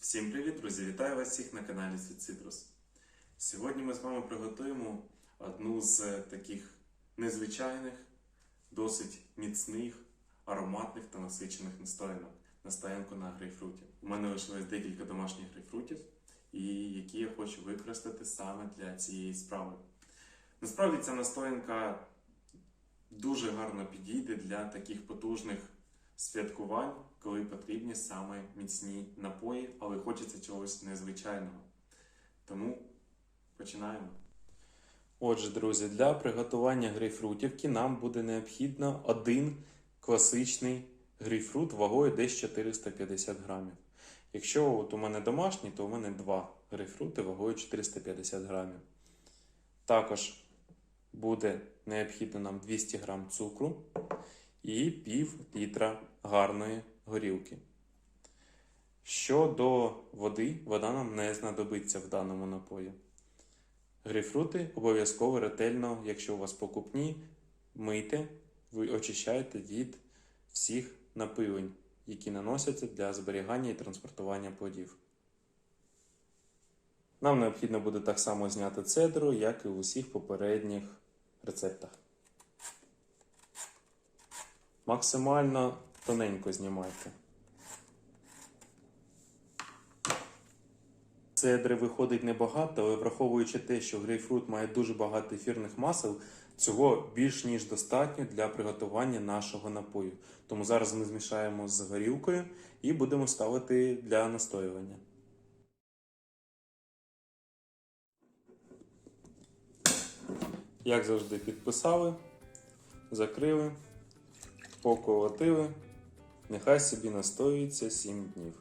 Всім привіт, друзі! Вітаю вас всіх на каналі Світ Цитрус. Сьогодні ми з вами приготуємо одну з таких незвичайних, досить міцних, ароматних та насичених настоянок. Настоянку на грейпфруті. У мене лишилось декілька домашніх грейпфрутів, і які я хочу використати саме для цієї справи. Насправді ця настоянка дуже гарно підійде для таких потужних святкувань, коли потрібні саме міцні напої, але хочеться чогось незвичайного. Тому починаємо. Отже, друзі, для приготування грейпфрутівки нам буде необхідно один класичний грейпфрут вагою десь 450 грамів. Якщо от у мене домашній, то у мене два грейпфрути вагою 450 грамів. Також буде необхідно нам 200 грам цукру і пів літра гарної горілки. Щодо води, вода нам не знадобиться в даному напої. Грейпфрути обов'язково ретельно, якщо у вас покупні, мийте, ви очищаєте від всіх напилень, які наносяться для зберігання і транспортування плодів. Нам необхідно буде так само зняти цедру, як і в усіх попередніх рецептах. Максимально тоненько знімайте. Цедри виходить небагато, але враховуючи те, що грейпфрут має дуже багато ефірних масел, цього більш ніж достатньо для приготування нашого напою. Тому зараз ми змішаємо з горілкою і будемо ставити для настоювання. Як завжди, підписали, закрили, поколотили. Нехай собі настоюється 7 днів.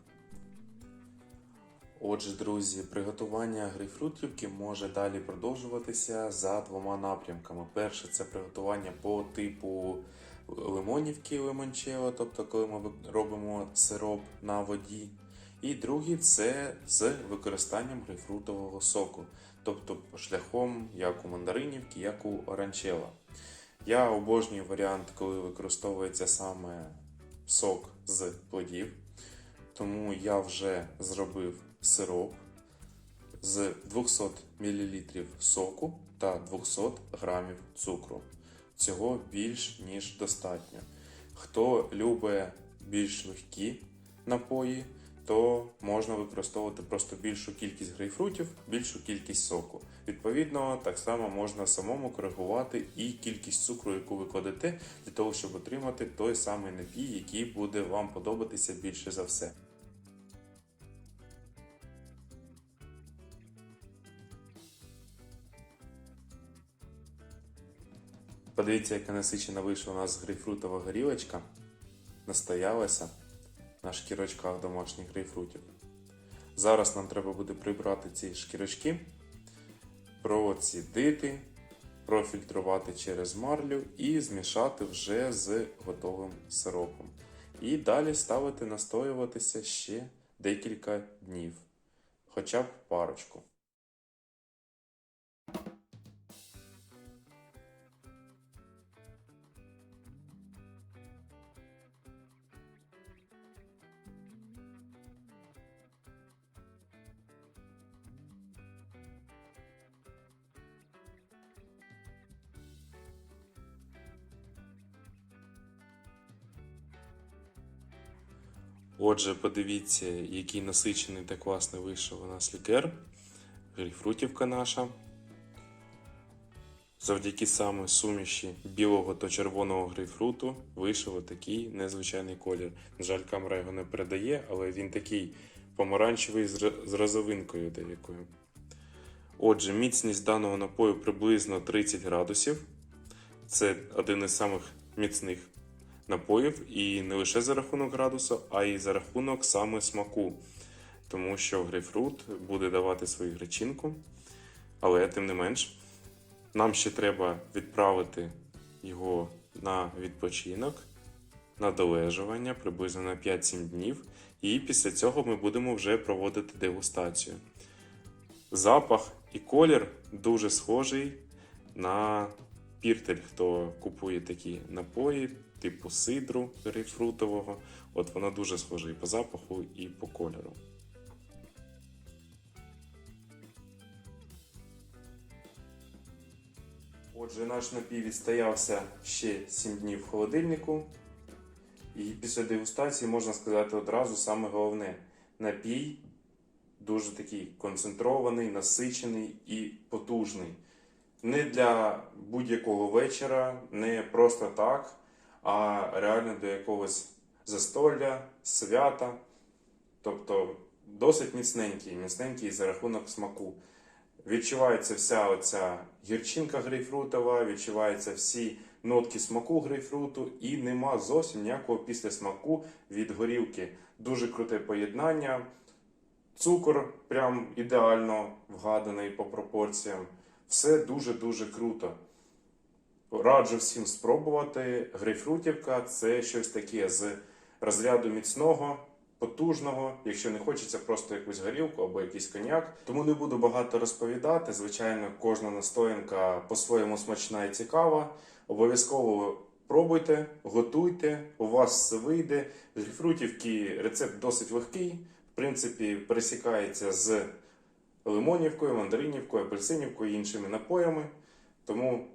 Отже, друзі, приготування грейпфрутівки може далі продовжуватися за двома напрямками. Перше це приготування по типу лимонівки лимончело, тобто коли ми робимо сироп на воді. І другий це з використанням грейпфрутового соку, тобто шляхом як у мандаринівки, як у оранчела. Я обожнюю варіант, коли використовується саме сок з плодів. Тому я вже зробив сироп з 200 мл соку та 200 грамів цукру. Цього більш ніж достатньо. Хто любить більш легкі напої, то можна використовувати просто більшу кількість грейпфрутів, більшу кількість соку. Відповідно, так само можна самому коригувати і кількість цукру, яку ви кладете, для того, щоб отримати той самий напій, який буде вам подобатися більше за все. Подивіться, яка насичена вийшла у нас грейпфрутова горілочка. Настоялася на шкірочках домашніх грейпфрутів. Зараз нам треба буде прибрати ці шкірочки, процідити, профільтрувати через марлю і змішати вже з готовим сиропом. І далі ставити настоюватися ще декілька днів, хоча б парочку. Отже, подивіться, який насичений та класний вийшов у нас лікер. Грейпфрутівка наша. Завдяки саме суміші білого та червоного грейпфруту вийшов такий незвичайний колір. На жаль, камера його не передає, але він такий помаранчевий з розовинкою деякою. Отже, міцність даного напою приблизно 30 градусів. Це один із самих міцних напоїв, і не лише за рахунок градусу, а й за рахунок саме смаку. Тому що грейпфрут буде давати свою гречинку, але тим не менш, нам ще треба відправити його на відпочинок, на долежування приблизно на 5-7 днів. І після цього ми будемо вже проводити дегустацію. Запах і колір дуже схожий на піртель, хто купує такі напої, типу сидру грейпфрутового, от вона дуже схожа і по запаху, і по кольору. Отже, наш напій відстоявся ще 7 днів в холодильнику. І після дегустації можна сказати одразу саме головне напій дуже такий концентрований, насичений і потужний. Не для будь-якого вечора, не просто так, а реально до якогось застолля, свята. Тобто досить міцненький, міцненький за рахунок смаку. Відчувається вся оця гірчинка грейпфрутова, відчуваються всі нотки смаку грейпфруту, і нема зовсім ніякого післясмаку від горілки. Дуже круте поєднання. Цукор прям ідеально вгаданий по пропорціям. Все дуже-дуже круто. Раджу всім спробувати. Грейпфрутівка це щось таке з розряду міцного, потужного, якщо не хочеться просто якусь горілку або якийсь коньяк. Тому не буду багато розповідати. Звичайно, кожна настоянка по-своєму смачна і цікава. Обов'язково пробуйте, готуйте, у вас все вийде. З грейпфрутівки рецепт досить легкий. В принципі, пересікається з лимонівкою, мандаринівкою, апельсинівкою і іншими напоями. Тому,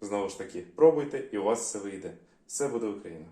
знову ж таки, пробуйте і у вас все вийде. Все буде Україна!